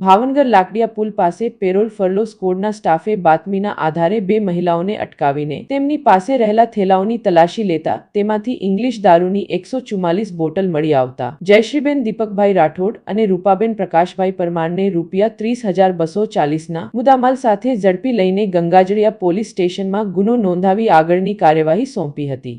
ભાવનગર લાકડિયા પુલ પાસે parole furlough સ્કોડના સ્ટાફે બાતમીના આધારે બે મહિલાઓને અટકાવીને તેમની પાસે રહેલા થેલાઓની તલાશી લેતા તેમાંથી ઇંગ્લિશ દારૂની એકસો ચુમ્માલીસ બોટલ મળી આવતા. જયશ્રીબેન દીપકભાઈ રાઠોડ અને રૂપાબેન પ્રકાશભાઈ પરમારને રૂપિયા ત્રીસ હજાર બસો ચાલીસના મુદ્દામાલ સાથે ઝડપી લઈને ગંગાજળિયા પોલીસ સ્ટેશનમાં ગુનો નોંધાવી આગળની કાર્યવાહી સોંપી હતી.